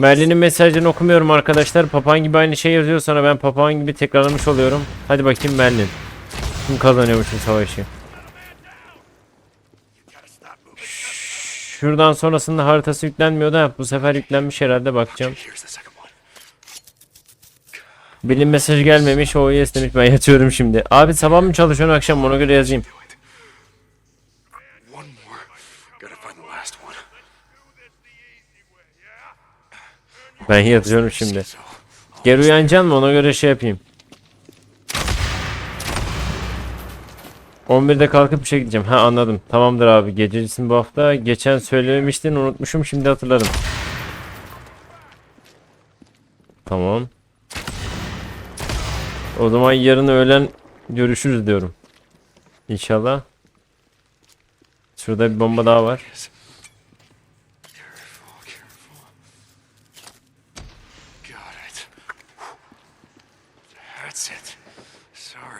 Merlin'in mesajını okumuyorum arkadaşlar. Papağan gibi aynı şey yazıyor sana. Ben papağan gibi tekrarlamış oluyorum. Hadi bakayım Merlin. Kim kazanıyormuş bu savaşı? Şuradan sonrasında haritası yüklenmiyor da bu sefer yüklenmiş herhalde bakacağım. Bilim mesajı gelmemiş o yes demiş ben yatıyorum şimdi. Abi sabah mı çalışıyorsun akşam ona göre yazayım. Ben yatıyorum şimdi. Geri uyanacaksın mı ona göre şey yapayım. 11'de kalkıp işe gideceğim. Ha anladım. Tamamdır abi. Gecelisin bu hafta. Geçen söylememiştin unutmuşum şimdi hatırladım. Tamam. O zaman yarın öğlen görüşürüz diyorum. İnşallah. Şurada bir bomba daha var.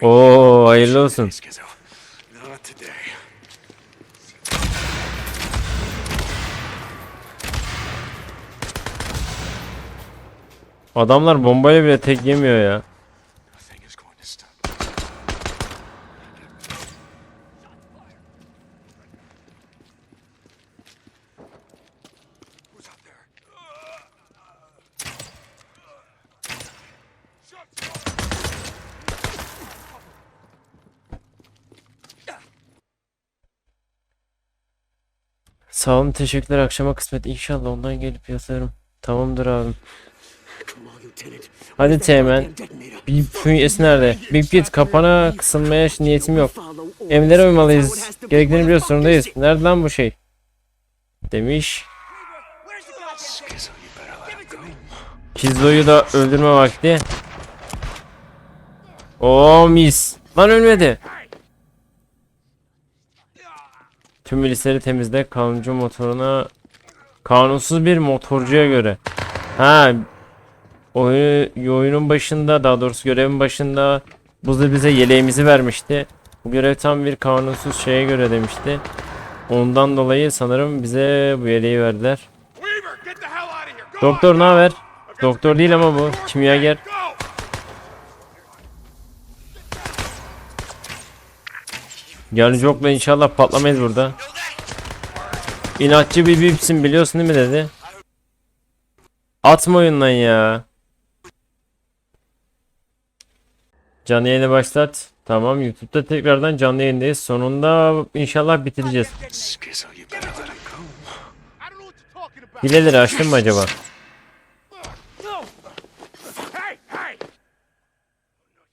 Oo hayırlı olsun. Adamlar bombayla bile tek yemiyor ya. Sağ olun teşekkürler akşama kısmet inşallah ondan gelip yatarım. Tamamdır abim. Hadi Teğmen. Bir fünyesi nerede? Big Git kapana kısılmaya niyetim yok. Emirlere uymalıyız. Gerektiğini biliyoruz zorundayız. Nerede lan bu şey? Demiş. Kizzo'yu da öldürme vakti. Oo mis. Lan ölmedi. Tüm milisleri temizle. Kanuncu motoruna kanunsuz bir motorcuya göre. Ha oyun, oyunun başında daha doğrusu görevin başında Buzlu bize yeleğimizi vermişti. Bu görev tam bir kanunsuz şeye göre demişti. Ondan dolayı sanırım bize bu yeleği verdiler. Doktor ne haber? Doktor değil ama bu. Kimyager. Go! Yarın Jok'la inşallah patlamayız burada. İnatçı bir bipsin biliyorsun değil mi dedi. Atma oyundan ya. Canlı yayını başlat. Tamam YouTube'da tekrardan canlı yayındayız. Sonunda inşallah bitireceğiz. Hileleri açtın mı acaba?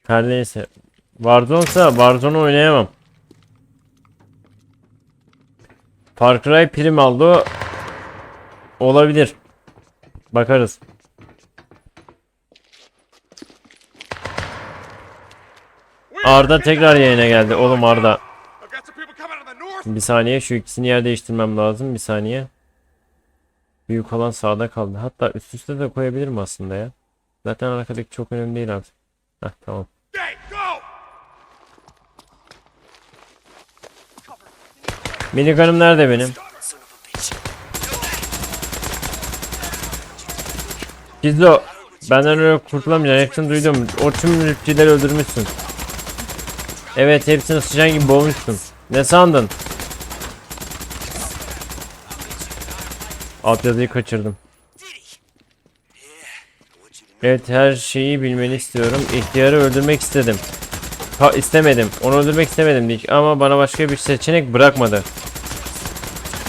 Her neyse. Warzone oynayamam. Far Cry prim aldı. Olabilir. Bakarız. Arda tekrar yayına geldi. Oğlum Arda. Bir saniye şu ikisini yer değiştirmem lazım. Bir saniye. Büyük olan sağda kaldı. Hatta üst üste de koyabilirim aslında ya. Zaten arkadaki çok önemli değil artık. Heh tamam. Minigun'um nerede benim? Gizlo. Benden öyle kurtulamayacaksın. Hepsini duydum. O tüm rüpçileri öldürmüşsün. Evet hepsini sıçan gibi boğmuşsun. Ne sandın? Altyazıyı kaçırdım. Evet her şeyi bilmeni istiyorum. İhtiyarı öldürmek istedim. Ha istemedim. Onu öldürmek istemedim dik ama bana başka bir seçenek bırakmadı.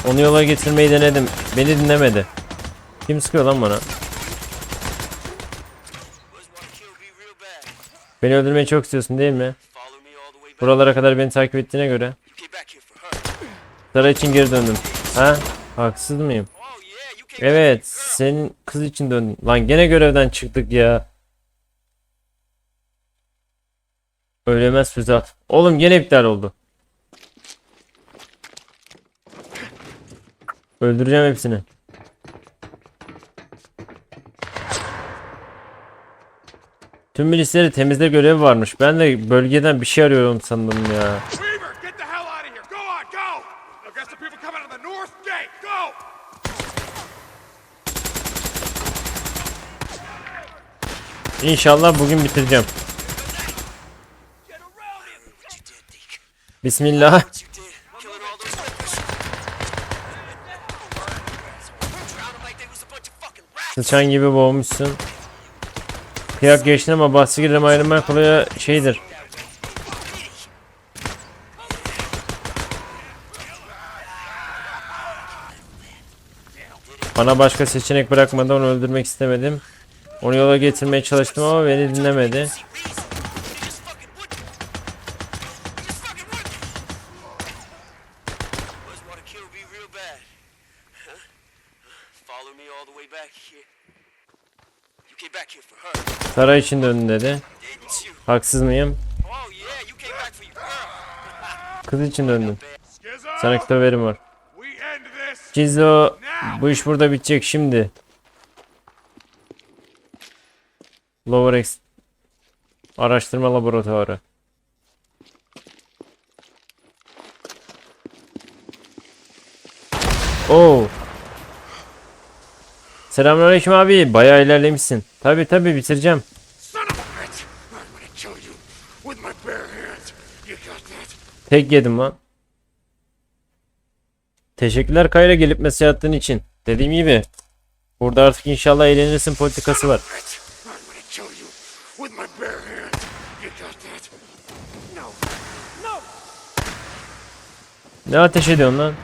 Onu yola getirmeyi denedim. Beni dinlemedi. Kim sıkıyor lan bana? Beni öldürmeyi çok istiyorsun değil mi? Buralara kadar beni takip ettiğine göre. Saray için geri döndüm. Ha? Haksız mıyım? Evet, senin kız için döndüm. Lan gene görevden çıktık ya. Ölemez füzat. Oğlum gene iptal oldu. Öldüreceğim hepsini. Tüm milisleri temizle görevi varmış. Ben de bölgeden bir şey arıyorum sandım ya. Weaver, get the hell Sıçan gibi boğmuşsun. Kıyak geçtin ama bahsi girelim ayrılmak kolay şeydir. Bana başka seçenek bırakmadan onu öldürmek istemedim. Onu yola getirmeye çalıştım ama beni dinlemedi. Saray için döndü dedi. Haksız mıyım? Kız için döndüm. Sana kitap verim var. Cizo bu iş burada bitecek şimdi. Lower X Araştırma Laboratuvarı. Oo. Selamünaleyküm abi. Bayağı ilerlemişsin. Tabi tabi bitireceğim. Tek yedim lan. Teşekkürler Kayra gelip mesaj attığın için. Dediğim gibi burada artık inşallah eğlenirsin politikası var. Ne ateş ediyorsun lan?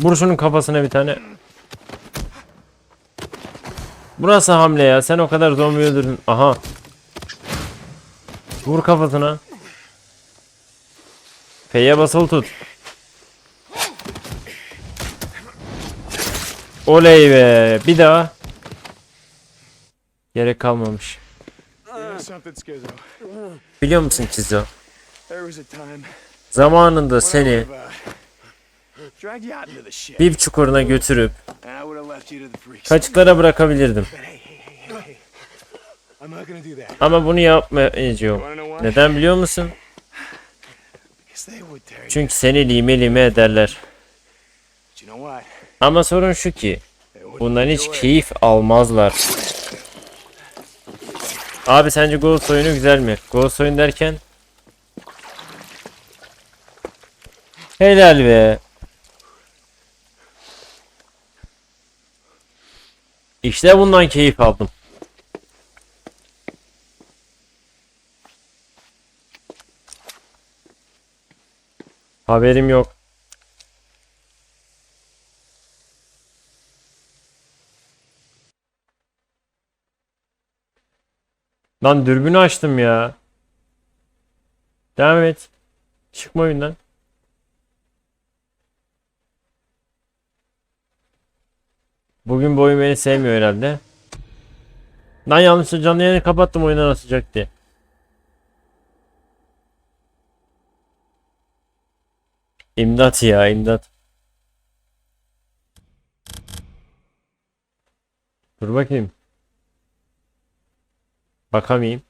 Vur şunun kafasına bir tane. Bu nasıl hamle ya? Sen o kadar zombi öldürdün. Aha. Vur kafasına. F'ye basılı tut. Oley be. Bir daha. Gerek kalmamış. Biliyor musun time Zamanında seni bir çukuruna götürüp kaçıklara bırakabilirdim. Ama bunu yapmayacağım. Neden biliyor musun? Çünkü seni lime lime ederler. Ama sorun şu ki bundan hiç keyif almazlar. Abi sence Ghost oyunu güzel mi? Ghost oyun derken? Helal be. İşte bundan keyif aldım. Haberim yok. Lan dürbünü açtım ya. Devam et. Çıkma oyundan. Bugün bu oyun beni sevmiyor herhalde. Lan yanlışlıkla canlı yayını kapattım oyundan atacak diye. İmdat ya imdat. Dur bakayım. Bakamayayım.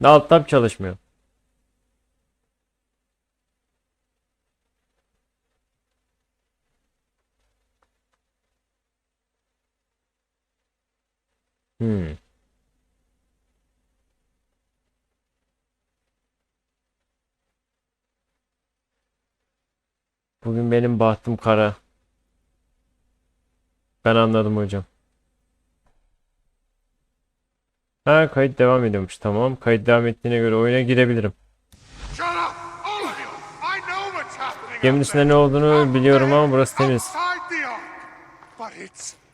Ne alt tab çalışmıyor. Hmm. Bugün benim bahtım kara. Ben anladım hocam. Ha kayıt devam ediyormuş. Tamam. Kayıt devam ettiğine göre oyuna girebilirim. Geminin içinde ne olduğunu biliyorum ama burası temiz.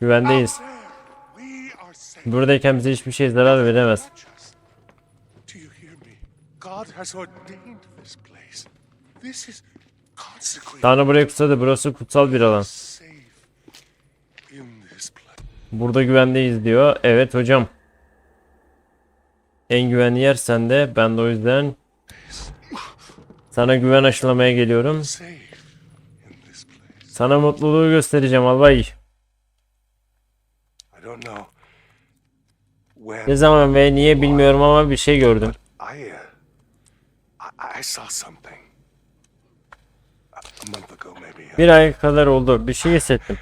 Güvendeyiz. Buradayken bize hiçbir şey zarar veremez. Tanrı burayı kutsadı. Burası kutsal bir alan. Burada güvendeyiz diyor. Evet hocam. En güvenli yer sende. Ben de o yüzden sana güven aşılamaya geliyorum. Sana mutluluğu göstereceğim albay. I don't know Ne zaman ve niye bilmiyorum ama bir şey gördüm. Uh, maybe. Bir ay kadar oldu. Bir şey hissettim.